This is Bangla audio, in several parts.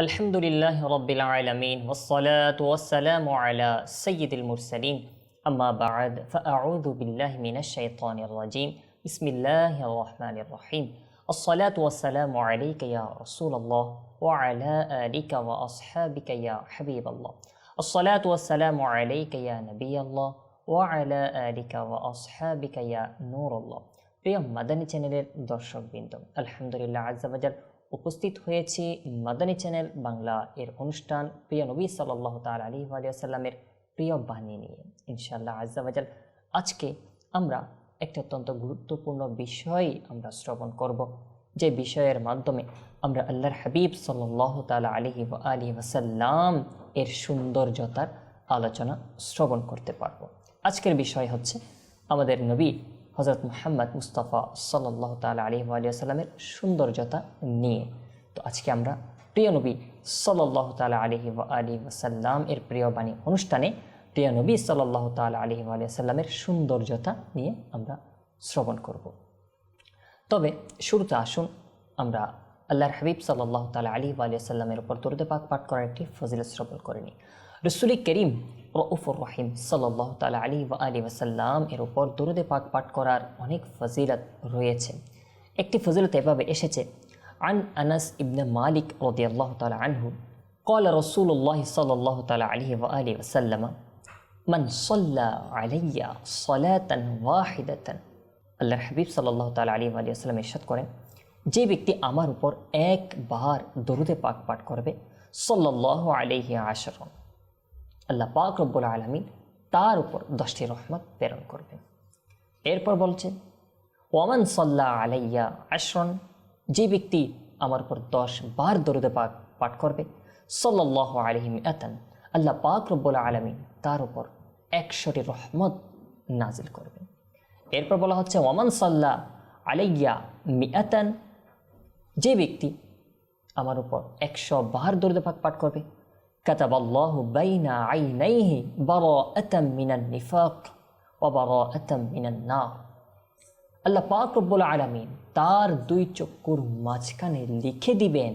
الحمد لله رب العالمين والصلاة والسلام على سيد المرسلين أما بعد فأعوذ بالله من الشيطان الرجيم بسم الله الرحمن الرحيم الصلاة والسلام عليك يا رسول الله وعلى آلك وأصحابك يا حبيب الله الصلاة والسلام عليك يا نبي الله وعلى آلك وأصحابك يا نور الله প্রিয় মাদানী চ্যানেলের দর্শকবৃন্দ আলহামদুলিল্লাহ আজাবাজার উপস্থিত হয়েছি মাদানী চ্যানেল বাংলা এর অনুষ্ঠান প্রিয় নবী সাল্লাহ তাল আলী আলিয়াল্লামের প্রিয় বাণী নিয়ে। ইনশাআল্লাহ আজাবাজাল আজকে আমরা একটি অত্যন্ত গুরুত্বপূর্ণ বিষয় আমরা শ্রবণ করব। যে বিষয়ের মাধ্যমে আমরা আল্লাহর হাবিব সাল্লাহ তালা আলহি আলী ওয়াসাল্লাম এর সৌন্দর্যতার আলোচনা শ্রবণ করতে পারব। আজকের বিষয় হচ্ছে আমাদের নবী হজরত মোহাম্মদ মুস্তাফা সাল্লাহ তাল আলী আলিয়াল্লামের সৌন্দর্যতা নিয়ে। তো আজকে আমরা প্রিয় নবী সাল্লাহ তালা আলহি আলী এর প্রিয় বাণী অনুষ্ঠানে প্রিয় নবী সাল্লাহ তাল আলহি আলিয়াল্লামের সৌন্দর্যতা নিয়ে আমরা শ্রবণ করব। তবে শুরুতে আসুন আমরা আল্লাহর হাবিব সাল্লাহ তালা আলী সাল্লামের উপর দরুদে পাক পাঠ করার একটি ফজিলত শ্রবণ করে নিই। রসুলি করিম রউফুর রহিম সাল্লাহ তালা আলী ওয়া আলী ওয়াসাল্লাম এর উপর দরুদে পাক পাঠ করার অনেক ফজিলত রয়েছে একটি ফজিলত এভাবে এসেছে আন আনাস ইবনে মালিক রদি আল্লাহ তালা আনহু قال رسول الله صلى الله تعالى عليه وآله وسلم من صلى علي صلاة واحدة আল্লাহর হাবিব সাল্লাহ তালা আলী আলী আসসালাম ইরশাদ করেন যে ব্যক্তি আমার উপর একবার দরুদে পাক পাঠ করবে সাল্লাহ আলহি আশরম আল্লাহ পাক রব্বুল আলমিন তার উপর দশটি রহমত প্রেরণ করবেন। এরপর বলছে, ওয়ামান সাল্লাহ আলাইয়া আশরন যে ব্যক্তি আমার উপর দশ বার দরুদে পাক পাঠ করবে সাল্লাহ আলহিম আতান আল্লাহ পাক রব্বুল আলমিন তার উপর একশোটি রহমত নাজিল করবেন। এরপর বলা হচ্ছে, ওয়ামান সাল্লাহ আলাইয়া মিয়াতান যে ব্যক্তি আমার উপর একশো বার দরুদে পাক পাঠ করবে كتب الله بين عينيه براءة من النفاق وبراءة من النار আল্লাহ পাক রব্বুল আলমিন তার দুই চক্ষুর মাঝখানে লিখে দিবেন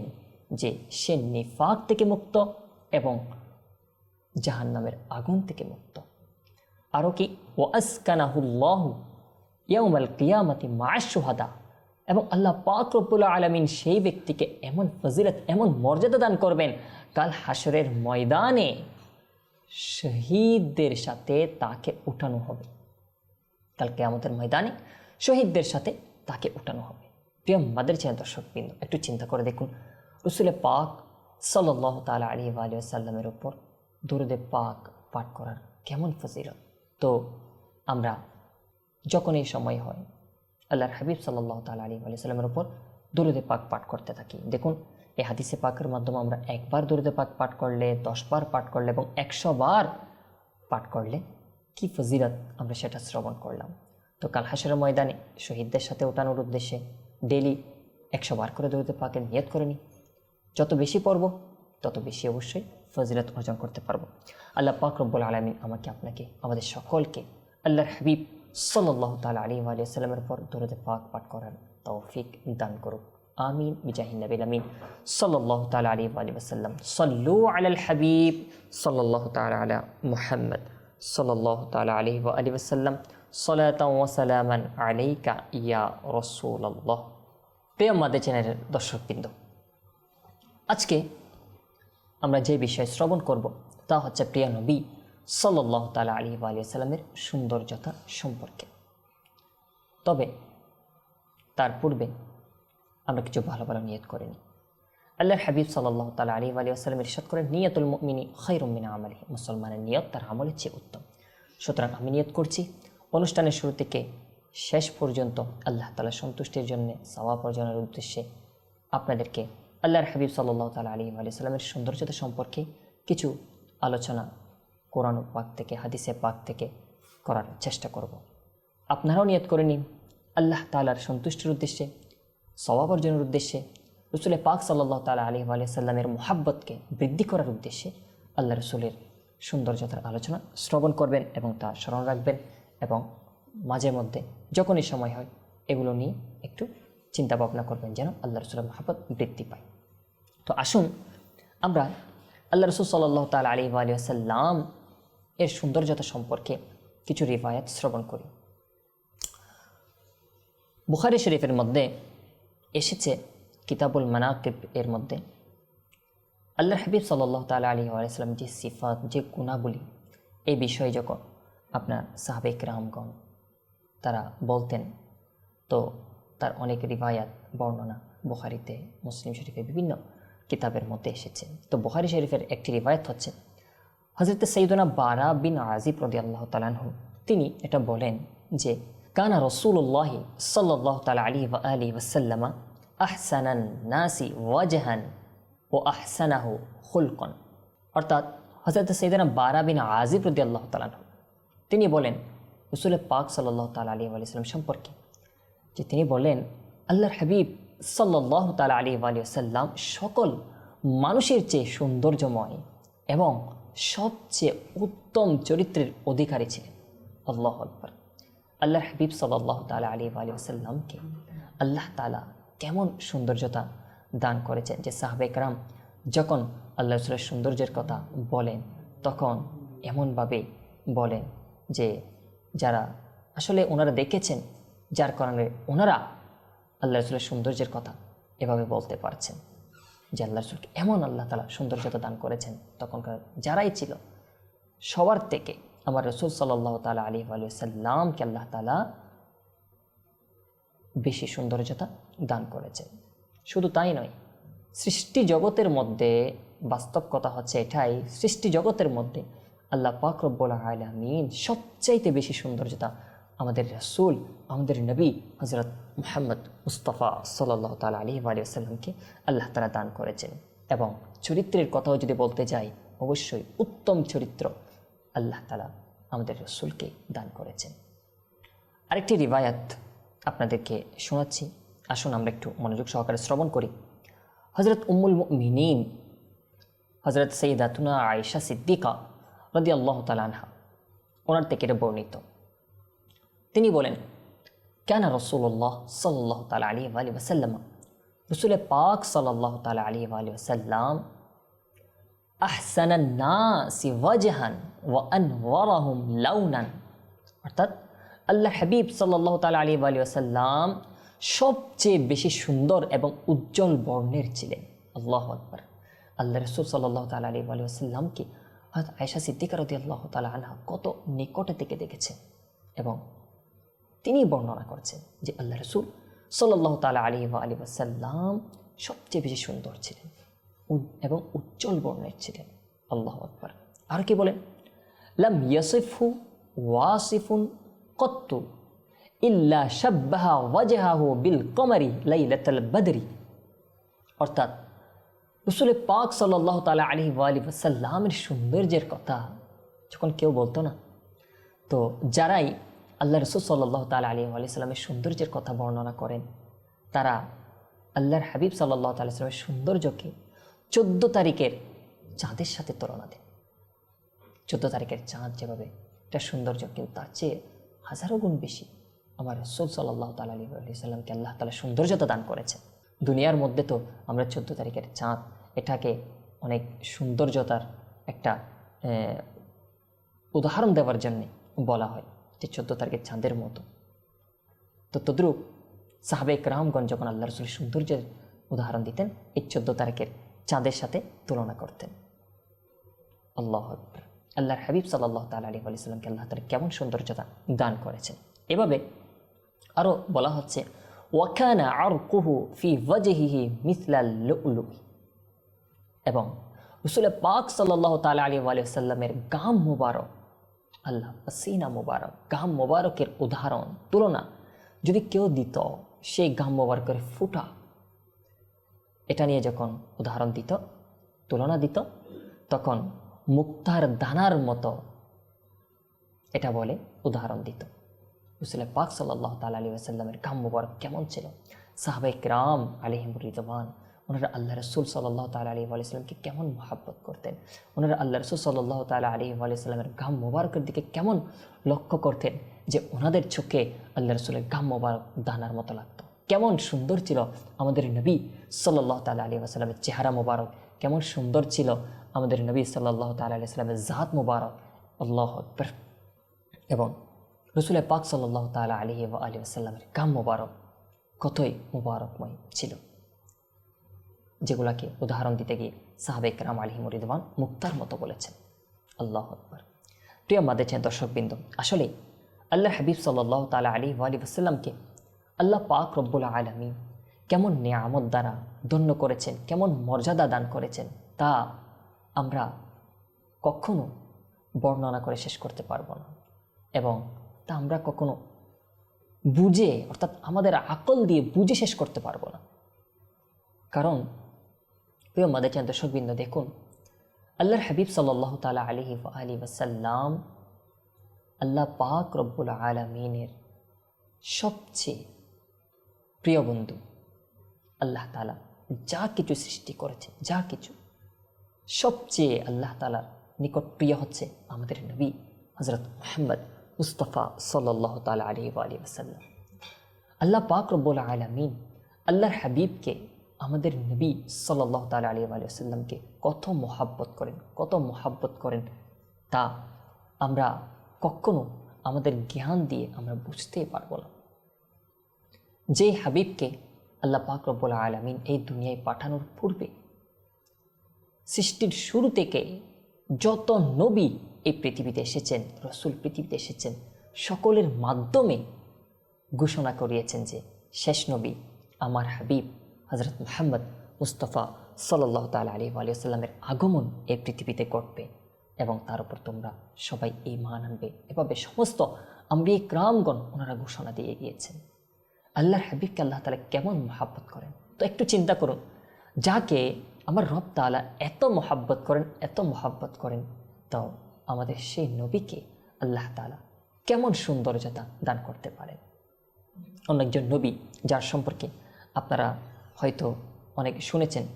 যে সে নিফাক থেকে মুক্ত এবং জাহান্নামের আগুন থেকে মুক্ত আরও কি ও আসকানাহুল্লাহ ইয়াউমাল কিয়ামতি মাশুহাদা এবং আল্লাহ পাক রব্বুল আলমিন সেই ব্যক্তিকে এমন ফজিলত, এমন মর্যাদা দান করবেন কাল হাসরের ময়দানে শহীদদের সাথে তাকে উঠানো হবে। কালকে আমাদের ময়দানে শহীদদের সাথে তাকে উঠানো হবে। প্রিয় মাদের চেয়ে দর্শকবৃন্দ, একটু চিন্তা করে দেখুন, রসুলে পাক সাল্লাহ তালা আলী আলী সাল্লামের ওপর দরুদে পাক পাঠ করার কেমন ফজিলত? তো আমরা যখন এই সময় হয় আল্লাহর হাবিব সাল্লাহ তালা আলী আলি সাল্লামের ওপর দরুদে পাক পাঠ করতে থাকি। দেখুন, এই হাদিসে পাকের মাধ্যমে আমরা একবার দরুদে পাক পাঠ করলে, দশবার পাঠ করলে এবং একশো বার পাঠ করলে কি ফজিলত আমরা সেটা শ্রবণ করলাম। তো কাল হাসের ময়দানে শহীদদের সাথে ওঠানোর উদ্দেশ্যে ডেলি একশো বার করে দরুদে পাকে নিয়ত করে নিই। যত বেশি পড়ব, তত বেশি অবশ্যই ফজিলত অর্জন করতে পারব। আল্লাহ পাক রব্বুল আলমিন আমাকে, আপনাকে, আমাদের সকলকে আল্লাহর হাবিব সাল্লাহ তালা আলী আলিয়া সাল্লামের পর দরুদে পাক পাঠ করার তৌফিক দান করুক। আমিন। বিজাহিন নবীল আমিন। সাল্লাহ তালা আলী আলী ওসাল্লাম সল্লু আলাল হাবিব। সাল্লাহ তালা আলা মুহাম্মদ। সাল্লাহ তালা আলী আলী ওসাল্লাম সলাতাম ওসালামান আলাইকা ইয়া রসুল্লাহ মাদে চ্যানেলের দর্শকবৃন্দ, আজকে আমরা যে বিষয় শ্রবণ করব তা হচ্ছে প্রিয় নবী সাল্লাহ তালা আলী আলিয়া সাল্লামের সৌন্দর্যতা সম্পর্কে। তবে তার পূর্বে আমরা কিছু ভালো ভালো নিয়ত করে নিই। আল্লাহর হাবিব সাল্লাহ তালা আলী আলী আসসালাম ইরশাদ করেন, নিয়তুল মিনি খৈরুমিনা আমলি মুসলমানের নিয়ত তার আমলের চেয়ে উত্তম। সুতরাং আমি নিয়ত করছি, অনুষ্ঠানের শুরু থেকে শেষ পর্যন্ত আল্লাহ তালা সন্তুষ্টির জন্য, সওয়াব অর্জনের উদ্দেশ্যে আপনাদেরকে আল্লাহর হাবিব সাল্লাহ তালা আলী আলী সাল্লামের সৌন্দর্যতা সম্পর্কে কিছু আলোচনা কোরআন পাক থেকে হাদিসে পাক থেকে করার চেষ্টা করব। আপনারাও নিয়ত করে নিন আল্লাহ তালার সন্তুষ্টির উদ্দেশ্যে সবাব অর্জনের উদ্দেশ্যে, রসুলের পাক সাল্লাহ তালা আলী আলিয়া সাল্লামের মোহাব্বতকে বৃদ্ধি করার উদ্দেশ্যে আল্লাহ রসুলের সৌন্দর্যতার আলোচনা শ্রবণ করবেন এবং তা স্মরণ রাখবেন এবং মাঝে মধ্যে যখনই সময় হয় এগুলো নিয়ে একটু চিন্তা ভাবনা করবেন যেন আল্লাহ রসুলের মোহাব্বত বৃদ্ধি পায় তো আসুন আমরা আল্লাহ রসুল সাল্লাহ তাল আলী আলিয়াল্লাম এর সৌন্দর্যতা সম্পর্কে কিছু রিবায়াত শ্রবণ করি। বুখারি শরীফের মধ্যে এসেছে কিতাবুল মানাকিব এর মধ্যে। আল্লাহ হাবিব সাল্লাহ তাল আলী আলাইসাল্লাম যে সিফাত, যে গুণাবলী, এই বিষয়ে যখন আপনার সাহাবেক রামগণ তারা বলতেন, তো তার অনেক রিভায়াত বর্ণনা বুখারিতে, মুসলিম শরীফে বিভিন্ন কিতাবের মধ্যে এসেছে। তো বুখারি শরীফের একটি রিভায়াত হচ্ছে হজরত সৈদনা বারা বিন আজিব রদি আল্লাহ তালানহু তিনি এটা বলেন যে, কানা রসুল্লাহ সাল্লাহ তালা আলী আলী ওসাল্লামা আহসানান নাসি ওয়াজহান ও আহসানাহু হুলকন অর্থাৎ হজরত সৈদানা বারা বিন আজিব রদি আল্লাহ তালানহু তিনি বলেন রসুল পাক সাল্লাহ তালা আলী আলিয়াল্লাম সম্পর্কে যে তিনি বলেন, আল্লাহর হাবিব সাল্লাহ তালা আলী আলিয়াল্লাম সকল মানুষের চেয়ে সৌন্দর্যময় এবং সবচেয়ে উত্তম চরিত্রের অধিকারী ছিলেন। আল্লাহ আকবর। আল্লাহ হাবিব সাল্লাহ তালা আলী আলিয়াল্লামকে আল্লাহ তালা কেমন সৌন্দর্যতা দান করেছেন যে সাহবেকরাম যখন আল্লাহ রসুলের সৌন্দর্যের কথা বলেন, তখন এমনভাবে বলেন যে যারা আসলে ওনারা দেখেছেন, যার কারণে ওনারা আল্লাহ রসুলের সৌন্দর্যের কথা এভাবে বলতে পারছেন। যে আল্লাহ রসুলকে এমন আল্লাহ তালা সৌন্দর্যতা দান করেছেন তখনকার যারাই ছিল, সবার থেকে আমার রসুল সাল্লাহ তালা আলী আলী সাল্লামকে আল্লাহ তালা বেশি সৌন্দর্যতা দান করেছেন শুধু তাই নয়, সৃষ্টি জগতের মধ্যে বাস্তব কথা হচ্ছে এটাই, সৃষ্টি জগতের মধ্যে আল্লাহ পাক রব্বুল আলমিন সবচাইতে বেশি সৌন্দর্যতা আমাদের রসুল, আমাদের নবী হজরত মোহাম্মদ মুস্তফা সাল্লাহ তাল আলী আলিয়াল্লামকে আল্লাহ তালা দান করেছেন। এবং চরিত্রের কথাও যদি বলতে যাই, অবশ্যই উত্তম চরিত্র আল্লাহ তালা আমাদের রসুলকে দান করেছেন। আরেকটি রিবায়াত আপনাদেরকে শোনাচ্ছি। আসুন আমরা একটু মনোযোগ সহকারে শ্রবণ করি। হজরত উম্মুল মিনীন হজরত সঈদাতুনা আয়েশা সিদ্দিকা রদি আল্লাহ তালানহা ওনার থেকে এটা বর্ণিত। তিনি বলেন, কেন রসুল্লাহ সাল্লাহ তালা আলী আলী ওসাল্লাম রসুল পাক সাল্লাহ তালা আলী আলী ওসাল্লাম আহসানান্নাসি ওয়াজহান ওয়া আনওয়ারাহুম লাউনান। অর্থাৎ আল্লাহ হাবিব সাল্লাহ তালা আলী আলী সবচেয়ে বেশি সুন্দর এবং উজ্জ্বল বর্ণের ছিলেন। আল্লাহ আকবর। আল্লাহ রসুল সাল্লাহ তালা আলী আলী ওসাল্লামকে হয়তো আয়সা সিদ্দিকার রদি আল্লাহ তালা আনহা কত নিকটে থেকে দেখেছেন এবং তিনি বর্ণনা করছেন যে আল্লাহ রসুল সাল্লাহ তালা আলী আলী ওসাল্লাম সবচেয়ে বেশি সুন্দর ছিলেন এবং উজ্জ্বল বর্ণের ছিলেন। আল্লাহ আকবর। আর কি বলেন? লাম ইয়াসিফু ওয়াসিফুন কত্তু ইল্লা শাব্বাহা ওয়াজহাহু বিল কমারি লাই লাইলাতাল বদরি। অর্থাৎ রসুল পাক সাল্লাহ তালা আলী আলী ওসাল্লামের সৌন্দর্যের কথা যখন কেউ বলতো না, তো যারাই আল্লাহ রসুল সাল্লাহ তালা আলী আলি সাল্লামের সৌন্দর্যের কথা বর্ণনা করেন। তারা আল্লাহর হাবিব সাল্লাহ তালি সাল্লামের সৌন্দর্যকে চোদ্দ তারিখের চাঁদের সাথে তুলনা দেন। চোদ্দ তারিখের চাঁদ যেভাবে, এটা সৌন্দর্য কিন্তু তার চেয়ে হাজারো গুণ বেশি। আমার রসুল সাল্লাহ তালা আলী আলি সাল্লামকে আল্লাহ তালা সৌন্দর্যতা দান করেছে দুনিয়ার মধ্যে তো আমরা চোদ্দ তারিখের চাঁদ, এটাকে অনেক সৌন্দর্যতার একটা উদাহরণ দেওয়ার জন্যে বলা হয়। যে চোদ্দ তারিখের চাঁদের মতো। তো তদ্রুপ সাহাবে রামগঞ্জ যখন আল্লাহ রসুল সৌন্দর্যের উদাহরণ দিতেন, এই চোদ্দ তারিখের চাঁদের সাথে তুলনা করতেন। আল্লাহ আল্লাহর হাবিব সাল্লাহ তাল আলী আলিয়াল্লামকে আল্লাহ তালা কেমন সৌন্দর্যতা দান করেছেন। এভাবে আরও বলা হচ্ছে ওয়াখানা আর কুহু ফি ওয়াজহিহি মিসলাল লুলু এবং রসুল পাক সাল্লাহ তাল আলী আলিয়াল্লামের গাম মুবারক আল্লাহ পাসিনা মুবারক গাম মুবারকের উদাহরণ, তুলনা। যদি কেউ দিত, সেই গাম মুবারকের ফুটা। এটা নিয়ে যখন উদাহরণ দিত, তুলনা দিত, তখন মুক্তার দানার মতো এটা বলে উদাহরণ দিত। রসুলের পাক সাল্লাহ তাল আলী আসাল্লামের গাম মুবারক কেমন ছিল? সাহাবাই রাম আলিহিমুর রিদওয়ান ওনারা আল্লাহ রসুল সাল্লাহ তাল আলী আলাইসাল্লামকে কেমন মহাব্বত করতেন? ওনারা আল্লাহ রসুল সাল্লাহ তাল আলী আলাইসাল্লামের গাম মোবারকের দিকে কেমন লক্ষ্য করতেন যে ওনাদের চোখে আল্লাহ রসুলের গাম মোবারক দানার মতো লাগত? কেমন সুন্দর ছিল আমাদের নবী সাল্লাহ তাল আলী আসাল্লামের চেহারা মোবারক? কেমন সুন্দর ছিল আমাদের নবী সাল্লাহ তাল্লাহ সাল্লামের জাত মুবারক? আল্লাহ আকবর। এবং রসুল পাক সাল্লাহ তালা আলী আলী আসাল্লামের কাম মুবারক কতই মুবারকময় ছিল? যেগুলাকে উদাহরণ দিতে গিয়ে সাহাবেক রাম আলী মরিদওয়ান মুক্তার মতো বলেছেন। আল্লাহ আকবর। প্রিয় মাদেছেন দর্শকবৃন্দ, আসলে আল্লাহ হাবিব সাল্লাহ তালা আলী আলী আসাল্লামকে আল্লাহ পাক রব্বুল আলমী কেমন নিয়ামত দ্বারা ধন্য করেছেন, কেমন মর্যাদা দান করেছেন, তা আমরা কখনো বর্ণনা করে শেষ করতে পারব না। এবং তা আমরা কখনো বুঝে, অর্থাৎ আমাদের আকল দিয়ে বুঝে শেষ করতে পারব না। কারণ প্রিয় মাদাচান দর্শকবৃন্দ, দেখুন, আল্লাহর হাবিব সাল্লাহ তালা আলহি আলী ওয়াসাল্লাম আল্লাহ পাক রব্বুল আলমিনের সবচেয়ে প্রিয় বন্ধু, আল্লাহ তালা যা কিছু সৃষ্টি করেছে যা কিছু সবচেয়ে আল্লাহ তালার নিকট প্রিয় হচ্ছে আমাদের নবী হজরত মোহাম্মদ মুস্তফা সাল্লাহ তালা আলী আলী ওসাল্লাম আল্লাহ পাক রব্বুল আলমিন আল্লাহর হাবিবকে আমাদের নবী সাল্লাহ তালা আলী আলী আসাল্লামকে কত মোহাব্বত করেন, কত মোহাব্বত করেন তা আমরা কখনো আমাদের জ্ঞান দিয়ে আমরা বুঝতেই পারব না। যে হাবিবকে আল্লাহ পাক রব্বুল আলমিন এই দুনিয়ায় পাঠানোর পূর্বে, সৃষ্টির শুরু থেকে যত নবী এই পৃথিবীতে এসেছেন, রসুল পৃথিবীতে এসেছেন, সকলের মাধ্যমে ঘোষণা করিয়েছেন যে, শেষ নবী আমার হাবিব হজরত মোহাম্মদ মুস্তফা সাল্লাহ তাল আলী আলিয়াল্লামের আগমন এই পৃথিবীতে ঘটবে এবং তার উপর তোমরা সবাই এই মান আনবে। এভাবে সমস্ত এই গ্রামগণ ওনারা ঘোষণা দিয়ে গিয়েছেন। আল্লাহর হাবিবকে আল্লাহ তালা কেমন মহাব্বত করেন? তো একটু চিন্তা করুন, যাকে আমার রব তালা এত মহাব্বত করেন, এত মহাব্বত করেন তাও আমাদের সেই নবীকে আল্লাহ তালা কেমন সৌন্দর্যতা দান করতে পারেন? অন্য একজন নবী যার সম্পর্কে আপনারা হয়তো অনেক শুনেছেন।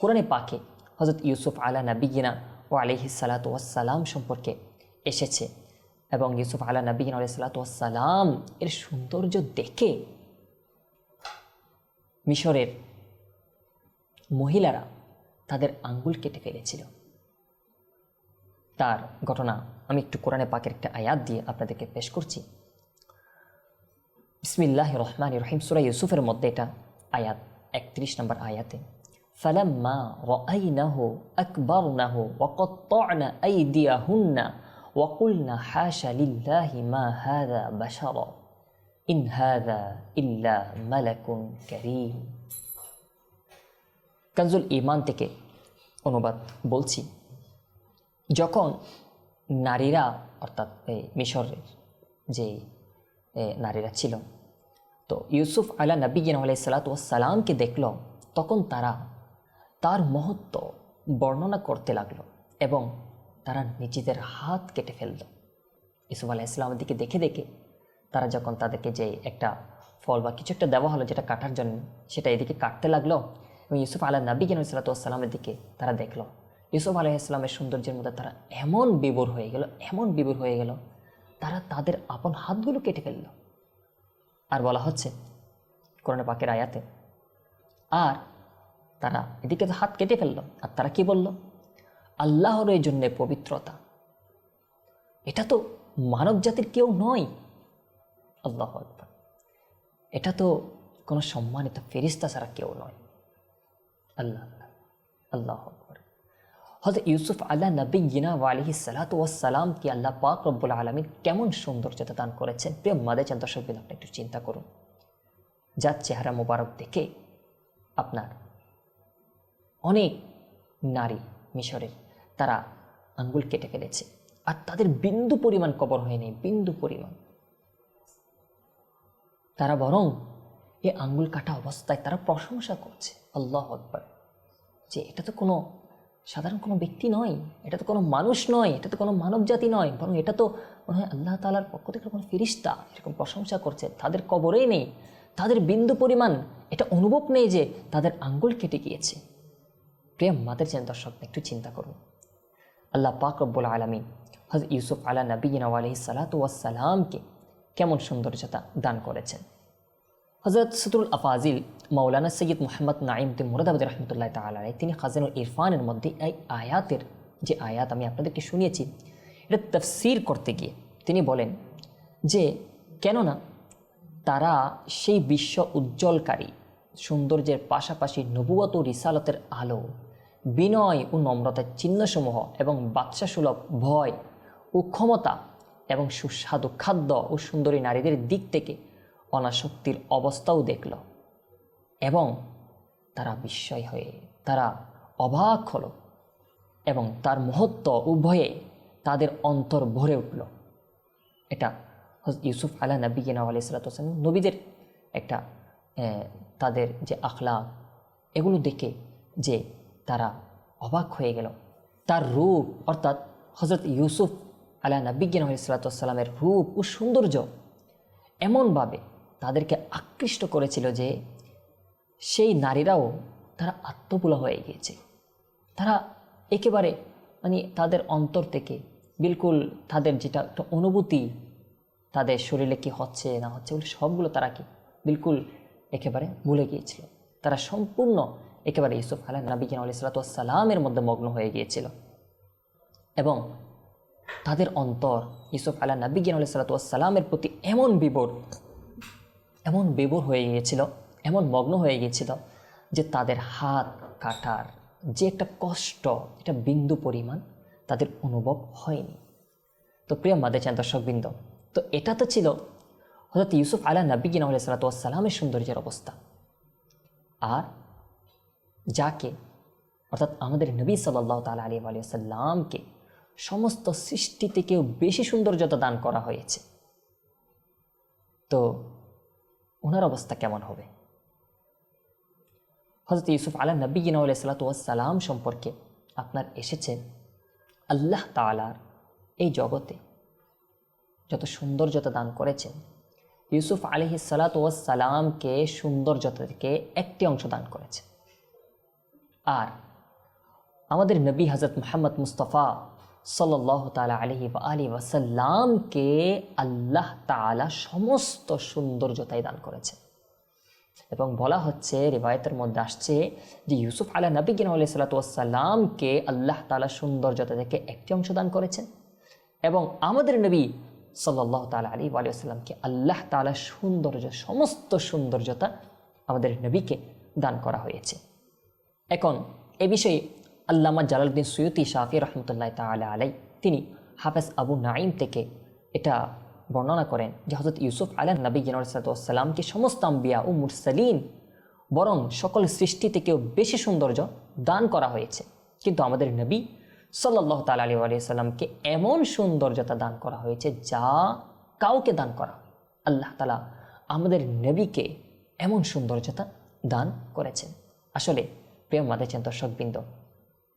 কোরআনে পাকে হজরত ইউসুফ আলা নাবিগিনা ও আলিহি সালাত ওয়াসালাম সম্পর্কে এসেছে এবং ইউসুফ আলা নবীন আলি সালাত ওয়াসালাম এর সৌন্দর্য দেখে মিশরের মহিলারা তাদের আঙ্গুল কেটে ফেলেছিল। তার ঘটনা আমি একটু কোরআনে পাকের একটা আয়াত দিয়ে আপনাদেরকে পেশ করছি। বিসমিল্লাহ রহমান রহিম। সুরা ইউসুফের মধ্যে এটা আয়াত একত্রিশ নম্বর আয়াতে, ফালাম্মা রআইনাহ আকবারনাহ ওয়াকত্তানা আইদিয়াহুন্না ওয়াকুলনা হাশা লিল্লাহি মা হাদা বাশারা, ইন হাদা ইল্লা মালাকুন কারীম। কানজুল ইমান থেকে অনুবাদ বলছি, যখন নারীরা, অর্থাৎ মিশরের যে নারীরা ছিল তো ইউসুফ আলা নবীন সালাতামকে দেখল, তখন তারা তার মহত্ব বর্ণনা করতে লাগল এবং তারা নিজেদের হাত কেটে ফেলল। ইসুফ আলাহ ইসলামের দিকে দেখে দেখে তারা যখন তাদেরকে যে একটা ফল বা কিছু একটা দেওয়া হলো যেটা কাটার জন্য, সেটা এদিকে কাটতে লাগল এবং ইউসুফ আলাহ নবী কেন সালাতামের দিকে তারা দেখল। ইউসুফ আলাহ ইসলামের সৌন্দর্যের মধ্যে তারা এমন বিবর হয়ে গেল, এমন বিবর হয়ে গেল, তারা তাদের আপন হাতগুলো কেটে ফেলল। আর বলা হচ্ছে করোনা পাকের আয়াতে। আর তারা এদিকে তো হাত কেটে ফেলল, আর তারা কি বলল? আল্লাহর এই জন্যে পবিত্রতা। এটা তো মানব জাতির কেউ নয়। আল্লাহ এটা তো কোনো সম্মানিত ফেরিস্তা ছাড়া কেউ নয়। আল্লাহ আল্লাহ আকবর। হজরত ইউসুফ আল্লাহ নবী গিনা আলহি সালাতামকে আল্লাহ পাক রব্বুল আলমীর কেমন সৌন্দর্যতা দান করেছেন? প্রিয় মাদেচান দর্শক আপনি একটু চিন্তা করুন। যার চেহারা মোবারক দেখে আপনার অনেক নারী মিশরের তারা আঙ্গুল কেটে ফেলেছে আর তাদের বিন্দু পরিমাণ কবর হয়নি বিন্দু পরিমাণ। তারা বরং এ আঙ্গুল কাটা অবস্থায় তারা প্রশংসা করছে। আল্লাহ আকবর। যে এটা তো কোনো সাধারণ কোনো ব্যক্তি নয়, এটা তো কোনো মানুষ নয়, এটা তো কোনো মানব জাতি নয়, বরং এটা তো মনে হয় আল্লাহ তালার পক্ষ থেকে কোনো ফিরিস্তা এরকম প্রশংসা করছে, তাদের কবরেই নেই, তাদের বিন্দু পরিমাণ এটা অনুভব নেই যে তাদের আঙ্গুল কেটে গিয়েছে। প্রেম মাদের যেন দর্শক, একটু চিন্তা করুন। আল্লাহ পাক রব্বুল আলমী হজ ইউসুফ আলা নবীন আলহি সালাতামকে কেমন সৌন্দর্যতা দান করেছেন। হজরত সতুল আফাজিল মৌলানা সৈয়দ মোহাম্মদ নাইম তিন মুরাদাবাদ রহমতুল্লাহ তালাই তিনি খাজানুল ইরফানের মধ্যে এই আয়াতের যে আয়াত আমি আপনাদেরকে শুনিয়েছি, এটা তফসির করতে গিয়ে তিনি বলেন যে, কেননা তারা সেই বিশ্ব উজ্জ্বলকারী, সৌন্দর্যের পাশাপাশি নবুয়ত রিসালতের আলো, বিনয় ও নম্রতার চিহ্নসমূহ এবং বাচ্চাসুলভ ভয় ও ক্ষমতা এবং সুস্বাদু খাদ্য ও সুন্দরী নারীদের দিক থেকে অনাসক্তির অবস্থাও দেখল এবং তারা বিস্ময় হয়ে, তারা অবাক হল এবং তার মহত্ব উভয়ে তাদের অন্তর ভরে উঠল। এটা ইউসুফ আলা নবী কিনা আলাইসালাম নবীদের একটা তাদের যে আখলাক, এগুলো দেখে যে তারা অবাক হয়ে গেল। তার রূপ, অর্থাৎ হজরত ইউসুফ আলা নবী কিনা আলাইসালামের রূপ ও সৌন্দর্য এমনভাবে তাদেরকে আকৃষ্ট করেছিল যে সেই নারীরাও তারা আত্মপুলা হয়ে গিয়েছে। তারা একেবারে মানে তাদের অন্তর থেকে বিলকুল তাদের যেটা একটা অনুভূতি তাদের শরীরে কি হচ্ছে, না হচ্ছে ওগুলো সবগুলো তারা কি বিলকুল একেবারে ভুলে গিয়েছিল। তারা সম্পূর্ণ একেবারে ইউসুফ আলাহ নবীন আলাইসালাতামের মধ্যে মগ্ন হয়ে গিয়েছিল। এবং তাদের অন্তর ইউসুফ আলাহ নবীন আলাইসালাতামের প্রতি এমন বিবর এমন বিবর হয়ে গিয়েছিল, এমন মগ্ন হয়ে গিয়েছিল যে তাদের হাত, কাটার যে একটা কষ্ট এটা বিন্দু পরিমাণ তাদের অনুভব হয়নি। তো প্রিয় মাদেচান দর্শকবৃন্দ, তো এটা তো ছিল হজরত ইউসুফ আলা নবীন সালাতামের সৌন্দর্যের অবস্থা। আর যাকে, অর্থাৎ আমাদের নবী সাল্লাহ তালা আলী আলিয়াল্লামকে সমস্ত সৃষ্টি থেকেও বেশি সৌন্দর্যতা দান করা হয়েছে। তো ওনার অবস্থা কেমন হবে? হজরত ইউসুফ আলা নবীন সালাতাম সম্পর্কে আপনার এসেছে আল্লাহ তালার এই জগতে যত সৌন্দর্যতা দান করেছেন, ইউসুফ আলহি সালাতামকে সৌন্দর্যতা থেকে একটি অংশ দান করেছে আর আমাদের নবী হজরত মোহাম্মদ মুস্তফা সাল্লাহ তালা আলহি বা আলী ওয়াসাল্লামকে আল্লাহ তালা সমস্ত সৌন্দর্যতাই দান করেছে। এবং বলা হচ্ছে, রিবায়তের মধ্যে আসছে যে ইউসুফ আলা নবী কিনা আলি সাল্লাতামকে আল্লাহ তালা সৌন্দর্যতা থেকে একটি অংশ দান করেছেন এবং আমাদের নবী সাল্লাহ তালা আলী আলিয়াল্লামকে আল্লাহ তালা সৌন্দর্য, সমস্ত সৌন্দর্যতা আমাদের নবীকে দান করা হয়েছে। এখন এ বিষয়ে আল্লামা জালালউদ্দিন সৈয়দি শাফি রহমতুল্লাহ তালা আলাই, তিনি হাফেজ আবু নাইম থেকে এটা বর্ণনা করেন যে হজরত ইউসুফ আলাহ নবী সালাতামকে সমস্ত আম্বিয়া ও মুরসালিন, বরং সকল সৃষ্টি থেকেও বেশি সৌন্দর্য দান করা হয়েছে। কিন্তু আমাদের নবী সাল্লাহ তালা আলী আলিয়াল্লামকে এমন সৌন্দর্যতা দান করা হয়েছে যা কাউকে দান করা। আল্লাহ তালা আমাদের নবীকে এমন সৌন্দর্যতা দান করেছেন। আসলে প্রিয় মাদেছেন দর্শকবৃন্দ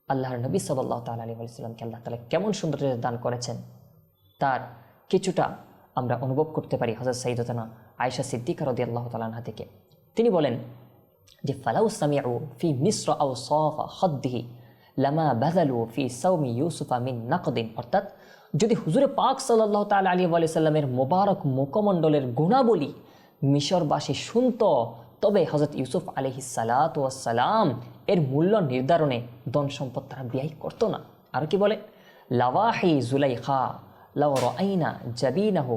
আল্লাহর নবী সাল্লাহ তাল আলী আলিয়াল্লামকে আল্লাহ তালা কেমন সৌন্দর্যতা দান করেছেন? তার কিছুটা আমরা অনুভব করতে পারি হজরত সঈদতানা আয়সা সিদ্দিকা রদি আল্লাহ তালাহা থেকে। তিনি বলেন যে, ফালাউ সামিউ ফি মিশ্র আউ সফা লামা বাদালু ফি সৌমি ইউসুফা মিন নাকদিন। অর্থাৎ যদি হুজুরে পাক সাল্লাহ তাল আলী আলি সাল্লামের মোবারক মুখমণ্ডলের গুণাবলী মিশরবাসী শুনত, তবে হজরত ইউসুফ আলহি সালাম এর মূল্য নির্ধারণে ধন সম্পদ তারা ব্যয় করতো না। আর কি বলে? লাওয়াহি জুলাইখা লাউ রাইনা জাবিনাহু,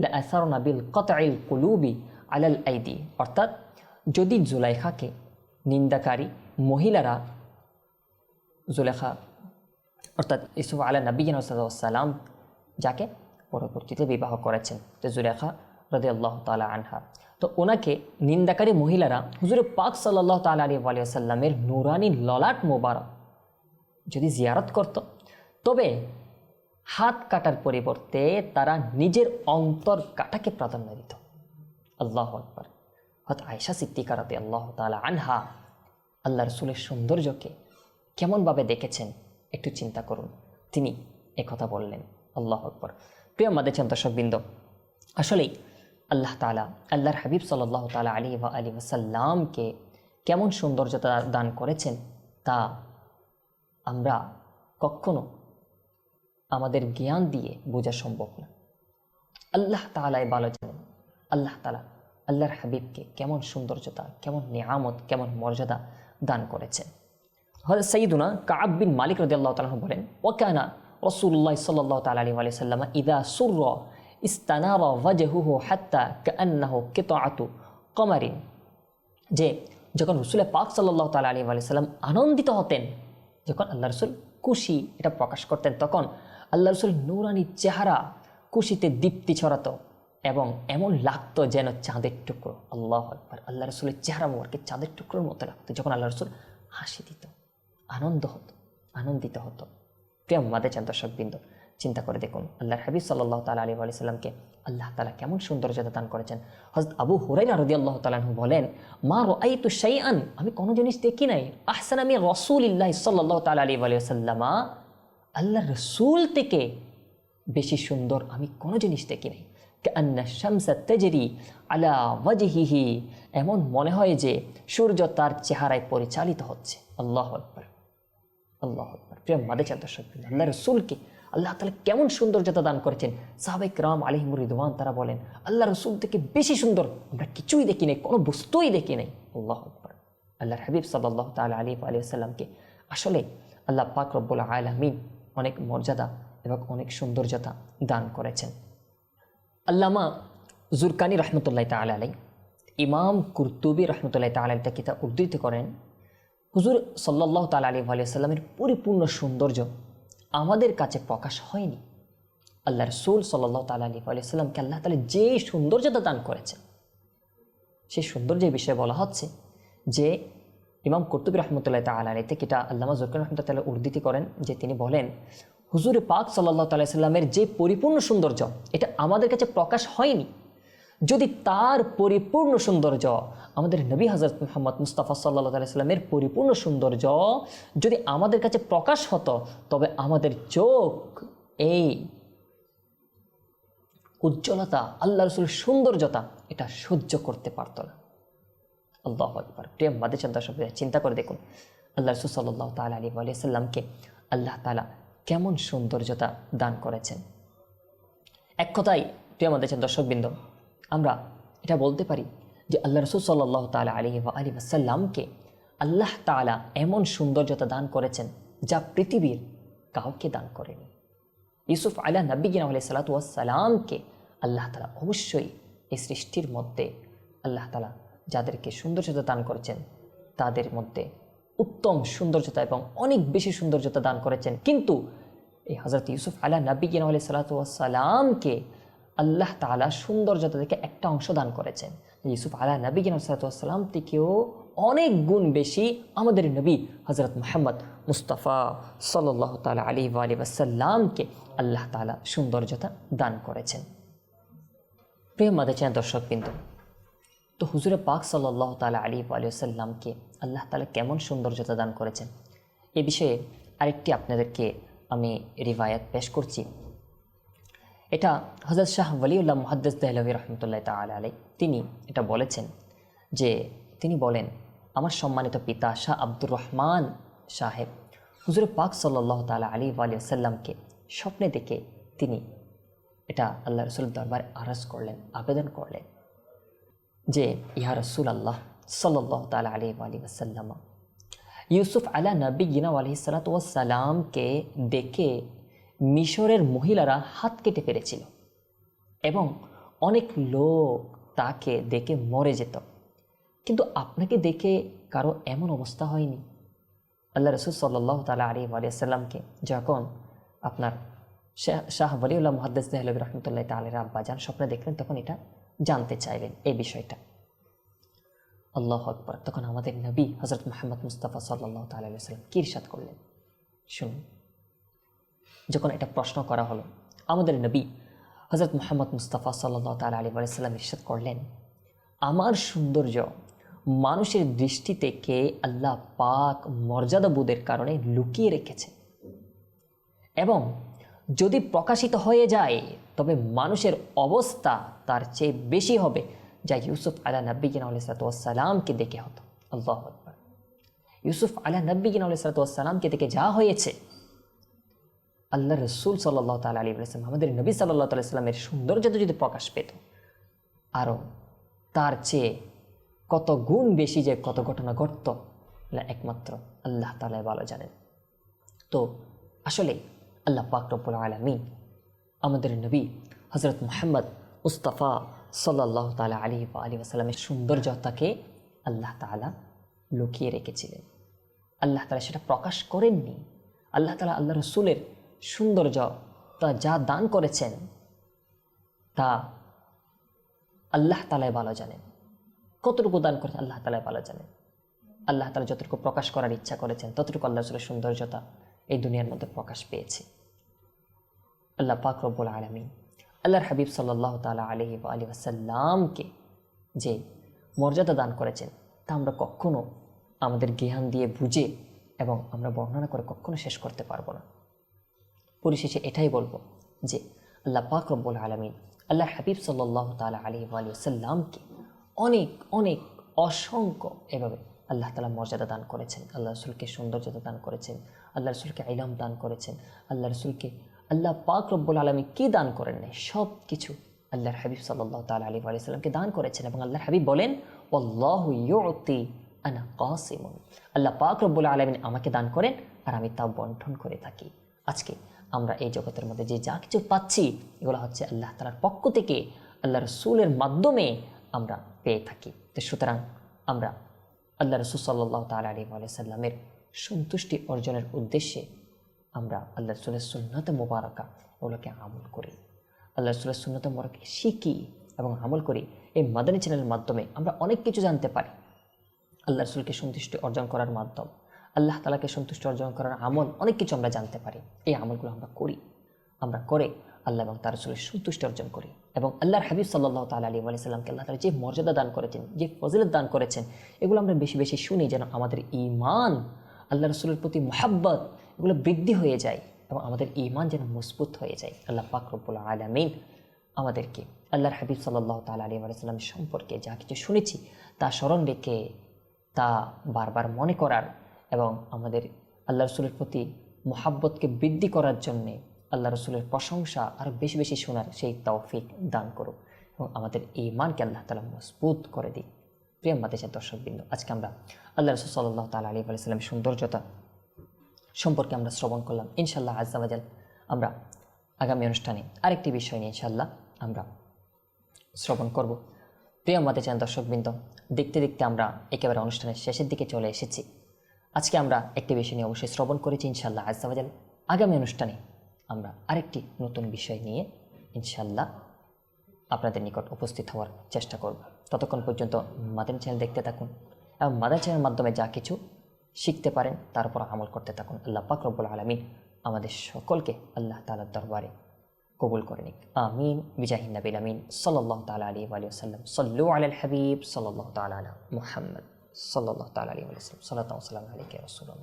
লাআসারনা বিল কতআইল কুলুবি আলাল আইদি। অর্থাৎ, যদি জুলাইখাকে নিন্দাকারী মহিলারা জুলেখা অর্থাৎ ইসুফ আলা নবীন সালাম, যাকে পরবর্তীতে বিবাহ করেছেন, যে জুলেখা রদি আল্লাহ তালা আনহা। তো ওনাকে নিন্দাকারী মহিলারা হুজুর পাক সাল্লাহ তালা আলী আলিয়াল্লামের নুরানি ললাট মোবারক যদি জিয়ারত করত, তবে হাত কাটার পরিবর্তে তারা নিজের অন্তর কাটাকে প্রাধান্য দিত। আল্লাহ আকবর। হত আয়সা সিদ্দিকারাতে আল্লাহ তালা আনহা আল্লাহ রসুলের সৌন্দর্যকে কেমনভাবে দেখেছেন একটু চিন্তা করুন। তিনি একথা বললেন, আল্লাহ আকবর। প্রিয় মাদেছেন দর্শকবৃন্দ, আসলেই আল্লাহ তালা আল্লাহর হাবিব সাল্লাহ তালা আলী বা আলী ওসাল্লামকে কেমন সৌন্দর্যতা দান করেছেন তা আমরা কখনো আমাদের জ্ঞান দিয়ে বোঝা সম্ভব না। আল্লাহ তালাই ভালো জানেন, আল্লাহ তালা আল্লাহর হাবিবকে কেমন সৌন্দর্যতা, কেমন নিয়ামত, কেমন মর্যাদা দান করেছেন। হজরত সঈদুনা কাব বিন মালিক রদিয়াল্লাহ তালন বলেন ওয়াকানা রসুল্লাহ সাল্লাহ তাল আলী আলি সাল্লাম ইদা সুর ইস্তানার ওয়াজহুহু হাত্তা কান্নাহু কিতাআতু কমারিন। যে যখন রসুলের পাক সাল্লাহ তাল আলী আলি সাল্লাম আনন্দিত হতেন, যখন আল্লাহ রসুল খুশি এটা প্রকাশ করতেন, তখন আল্লাহ রসুল নুরানি চেহারা খুশিতে দীপ্তি ছড়াতো এবং এমন লাগতো যেন চাঁদের টুকরো। আল্লাহ আকবার। আল্লাহ রসুলের চেহারা মোবারকে চাঁদের টুকরোর মতো লাগতো, যখন আল্লাহ রসুল হাসি দিত, আনন্দ হতো, আনন্দিত হতো। প্রিয় মাদে চান দর্শকবৃন্দ চিন্তা করে দেখুন। আল্লাহ হাবিব সাল্লাহ তালা আলী আলি সাল্লামকে আল্লাহ তালা কেমন সৌন্দর্যতা দান করেছেন। হজরত আবু হুরাইরা রদি আল্লাহ তালাহু বলেন, মা রাই তু শাই আন আমি কোনো জিনিস দেখি নাই। আহসান আমি রসুল ইল্লাহ সাল্লাহ তালা আলী আলি সাল্লামা? আল্লাহ রসুল থেকে বেশি সুন্দর আমি কোনো জিনিস দেখি নাই। আলা এমন মনে হয় যে সূর্য তার চেহারায় পরিচালিত হচ্ছে। আল্লাহ আকবর। আল্লাহ আকবর। প্রিয় মাদে চার দর্শক আল্লাহ রসুলকে আল্লাহ তালা কেমন সৌন্দর্যতা দান করেছেন। সাহাবাইক রাম আলিহিমুর রিদওয়ান তারা বলেন, আল্লাহ রসুল থেকে বেশি সুন্দর আমরা কিছুই দেখি নাই, কোনো বস্তুই দেখি নাই। আল্লাহ আকবর। আল্লাহর হাবিব সাল্লাহ তাল আলী আলী আসাল্লামকে আসলে আল্লাহ পাক রব্বুল আলমিন অনেক মর্যাদা এবং অনেক সৌন্দর্যতা দান করেছেন। আল্লামা জুরকানি রহমতুল্লাহ তালা আলাই ইমাম কুরতুবি রহমতুল্লাহ তালা আলী কিতাব উদ্ধৃত করেন, হুজুর সাল্লাহ তাল আলী আলিয়াল্লামের পরিপূর্ণ সৌন্দর্য আমাদের কাছে প্রকাশ হয়নি। আল্লাহ রসুল সাল্লাহ তাল আলী আলিয়াল্লামকে আল্লাহ তালা যে সৌন্দর্যতা দান করেছেন, সেই সৌন্দর্যের বিষয়ে বলা হচ্ছে যে ইমাম কর্তুবী রহমতুল্লাহ তাল আলী থেকে এটা আল্লামা জুরকান রহমতুল্লাহ উদ্ধৃতি করেন, যে তিনি বলেন, হুজুর পাক সাল্লাহ তাল্লাহ সাল্লামের যে পরিপূর্ণ সৌন্দর্য, এটা আমাদের কাছে প্রকাশ হয়নি। যদি তার পরিপূর্ণ সৌন্দর্য, আমাদের নবী হজরত মোহাম্মদ মুস্তাফা সাল্লাহ সাল্লামের পরিপূর্ণ সৌন্দর্য যদি আমাদের কাছে প্রকাশ হতো, তবে আমাদের চোখ এই উজ্জ্বলতা আল্লাহ রসুল সৌন্দর্যতা এটা সহ্য করতে পারত না। আল্লাহ আকবর। প্রেম মাদেচান দর্শক চিন্তা করে দেখুন আল্লাহ রসুল সাল্লাহ তাল আলী আলিয়া সাল্লামকে আল্লাহ তালা কেমন সৌন্দর্যতা দান করেছেন। এক কথায়, প্রিয় মাদেচান দর্শকবৃন্দ আমরা এটা বলতে পারি যে আল্লাহ রসুল সাল্লাহ তালা আলী আলী আসাল্লামকে আল্লাহ তালা এমন সৌন্দর্যতা দান করেছেন যা পৃথিবীর কাউকে দান করেনি। ইউসুফ আল্লাহ নবীন আলাই সালাতামকে আল্লাহ তালা অবশ্যই এই সৃষ্টির মধ্যে আল্লাহ তালা যাদেরকে সৌন্দর্যতা দান করেছেন, তাদের মধ্যে উত্তম সৌন্দর্যতা এবং অনেক বেশি সৌন্দর্যতা দান করেছেন। কিন্তু এই হজরত ইউসুফ আল্লাহ নবীন আলাই সালাতামকে আল্লাহ তালা সৌন্দর্যতা থেকে একটা অংশ দান করেছেন। ইউসুফ আলা নবী সালাতাম থেকেও অনেক গুণ বেশি আমাদের নবী হজরত মোহাম্মদ মুস্তফা সাল্লাহ তালা আলী আলী ওয়াসাল্লামকে আল্লাহ তালা সৌন্দর্যতা দান করেছেন। প্রিয় দর্শক বিন্দু, তো হুজুরে পাক সাল্লাহ তালা আলী আলী আসাল্লামকে আল্লাহ তালা কেমন সৌন্দর্যতা দান করেছেন? এ বিষয়ে আরেকটি আপনাদেরকে আমি রিভায়াত পেশ করছি। এটা হজরত শাহ ওয়ালিউল্লাহ মুহাদ্দিস দেহলভি রহমতুল্লাহ তাল আলাই তিনি এটা বলেছেন যে তিনি বলেন, আমার সম্মানিত পিতা শাহ আব্দুর রহমান সাহেব, হুজুর পাক সাল্লাহ তালা আলী আলী আসাল্লামকে স্বপ্নে দেখে তিনি এটা আল্লাহ রসুল দরবার আরজ করলেন, আবেদন করলেন যে ইহা রসুল আল্লাহ সাল্লাহ তালা আলী আলী আসাল্লামা ইউসুফ আলা নবী গিনা আলহি সালাতামকে দেখে মিশরের মহিলারা হাত কেটে ফেলেছিল এবং অনেক লোক তাকে দেখে মরে যেত। কিন্তু আপনাকে দেখে কারও এমন অবস্থা হয়নি। আল্লাহ রসুল সাল্লাহ তালা আলী আলিয়াল্লামকে যখন আপনার শাহ ওয়ালিউল্লাহ মহাদ্দেস দেহলবী রহমতুল্লাহ তালের আব্বা যান স্বপ্নে দেখলেন, তখন এটা জানতে চাইলেন এই বিষয়টা। আল্লাহ আকবর। তখন আমাদের নবী হজরত মোহাম্মদ মুস্তাফা সাল্লাহ তাল্লাম কি ইরশাদ করলেন। শুনুন। যখন এটা প্রশ্ন করা হলো, আমাদের নবী হজরত মোহাম্মদ মুস্তাফা সাল্লাহ তাল আলী আলাইসাল্লাম ইরশাদ করলেন, আমার সৌন্দর্য মানুষের দৃষ্টি থেকে আল্লাহ পাক মর্যাদাবোধের কারণে লুকিয়ে রেখেছে? এবং যদি প্রকাশিত হয়ে যায়, তবে মানুষের অবস্থা তার চেয়ে বেশি হবে যা ইউসুফ আলা নব্বিগিন আলাইসালামকে দেখে হতো। আল্লাহ ইউসুফ আলা নব্বিগিন আলাইসালামকে দেখে যা হয়েছে আল্লাহ রসুল সাল্লাহ তাল আলী আলাইসলাম আমাদের নবী সাল্লাহ তাল্লামের সৌন্দর্যতা যদি প্রকাশ পেত আরও তার চেয়ে কত গুণ বেশি যে কত ঘটনা ঘটত একমাত্র আল্লাহ তালাই ভালো জানেন। তো আসলে আল্লাহ পাক রব্বুল আলমিন আমাদের নবী হজরত মোহাম্মদ মুস্তাফা সাল্লাহ তালা আলী আলী আসালামের সৌন্দর্যতাকে আল্লাহ তালা লুকিয়ে রেখেছিলেন। আল্লাহ তালা সেটা প্রকাশ করেননি। আল্লাহ তালা আল্লাহ রসুলের সৌন্দর্য তা যা দান করেছেন, তা আল্লাহ তালায় ভালো জানেন। কতটুকু দান করেছেন আল্লাহ তালায় ভালো জানেন। আল্লাহ তালা যতটুকু প্রকাশ করার ইচ্ছা করেছেন, ততটুকু আল্লাহ রসুলের সৌন্দর্যতা এই দুনিয়ার মধ্যে প্রকাশ পেয়েছে। আল্লাহ পাক রব্বুল আলমিন আল্লাহর হাবিব সাল্লাহ তালা আলহি আলী আসাল্লামকে যে মর্যাদা দান করেছেন, তা আমরা কখনো আমাদের জ্ঞান দিয়ে বুঝে এবং আমরা বর্ণনা করে কখনো শেষ করতে পারব না। পরিশেষে এটাই বলব যে আল্লাহ পাক রব্বুল আলমিন, আল্লাহ হাবিব সাল্লাহ তালা আলী আলী সাল্লামকে অনেক অনেক অসংখ্য এভাবে আল্লাহ তালা মর্যাদা দান করেছেন, আল্লাহ রসুলকে সৌন্দর্যতা দান করেছেন, আল্লাহ রসুলকে আইলাম দান করেছেন, আল্লাহ রসুলকে, আল্লাহ পাক রব্বুল আলমী কী দান করেন নাই? সব কিছু আল্লাহর হাবিব সাল্লাহ তাল আলী আলিয়াল্লামকে দান করেছেন এবং আল্লাহর হাবিব বলেন অল্লাহ ইয়তি আনা কাসিমুন। আল্লাহ পাক রব্বুল আলমিন আমাকে দান করেন আর আমি তা বন্টন করে থাকি। আজকে আমরা এই জগতের মধ্যে যে যা কিছু পাচ্ছি, এগুলো হচ্ছে আল্লাহ তালার পক্ষ থেকে, আল্লাহ রসুলের মাধ্যমে আমরা পেয়ে থাকি। তো সুতরাং আমরা আল্লাহ রসুল সাল্লাহ তাল আলী সাল্লামের সন্তুষ্টি অর্জনের উদ্দেশ্যে আমরা আল্লাহ রসুলের সুন্নত মোবারকা ওগুলোকে আমল করি। আল্লাহ রসুলের সুন্নত মোবারকে শিখি এবং আমল করি। এই মাদানী চ্যানেলের মাধ্যমে আমরা অনেক কিছু জানতে পারি। আল্লাহ রসুলকে সন্তুষ্টি অর্জন করার মাধ্যম। আল্লাহ তালাকে সন্তুষ্ট অর্জন করার আমল অনেক কিছু আমরা জানতে পারি। এই আমলগুলো আমরা করি। আমরা করে আল্লাহ এবং তার রসুলের সন্তুষ্টি অর্জন করি এবং আল্লাহর হাবিব সাল্লাহ তাল আলী আলি সাল্লামকে আল্লাহ তালা যে মর্যাদা দান করেছেন, যে ফজিলত দান করেছেন, এগুলো আমরা বেশি বেশি শুনি যেন আমাদের ইমান আল্লাহ রসুলের প্রতি মোহাব্বত এগুলো বৃদ্ধি হয়ে যায় এবং আমাদের ইমান যেন মজবুত হয়ে যায়। আল্লাহ পাক রব্বুল আলমিন আমাদেরকে আল্লাহর হাবিব সাল্লাহ তাল আলী আলাইসাল্লাম সম্পর্কে যা কিছু শুনেছি তা স্মরণ রেখে তা বারবার মনে করার এবং আমাদের আল্লাহ রসুলের প্রতি মোহাব্বতকে বৃদ্ধি করার জন্যে আল্লাহ রসুলের প্রশংসা আরও বেশি বেশি শোনার সেই তৌফিক দান করুক এবং আমাদের এই মানকে আল্লাহ তালা মজবুত করে দিই প্রিয় মাদেশের দর্শকবৃন্দ, আজকে আমরা আল্লাহ রসুল সাল্লাহ তালা আলী আলাইসাল্লামের সৌন্দর্যতা সম্পর্কে আমরা শ্রবণ করলাম। ইনশাল্লাহ আজাল আমরা আগামী অনুষ্ঠানে আরেকটি বিষয় নিয়ে ইনশাল্লাহ আমরা শ্রবণ করব। প্রিয় চান দর্শকবৃন্দ, দেখতে দেখতে আমরা একেবারে অনুষ্ঠানের শেষের দিকে চলে এসেছি। আজকে আমরা একটি বিষয় নিয়ে অবশ্যই শ্রবণ করেছি ইনশাল্লাহ আজাল আগামী অনুষ্ঠানে আমরা আরেকটি নতুন বিষয় নিয়ে ইনশাল্লাহ আপনাদের নিকট উপস্থিত হওয়ার চেষ্টা করব। ততক্ষণ পর্যন্ত মাদান চ্যানেল দেখতে থাকুন এবং মাদান চ্যানেলের মাধ্যমে যা কিছু শিখতে পারেন, তার উপর আমল করতে থাকুন। আল্লাহ পাক রব্বুল আলমিন আমাদের সকলকে আল্লাহ তালার দরবারে কবুল করে নিক। আমিন। বিজাহিন নবীল আমিন। সাল্লাহ তালা আলী আলী আসাল্লাম সাল্লু আল হাবিব। সাল্লাহ তালা আলা মুহাম্মদ সাল্লাহ তালা আলী আলী সাল্লাম সাল্লাহ সাল্লাম আলী রসুল্লাহ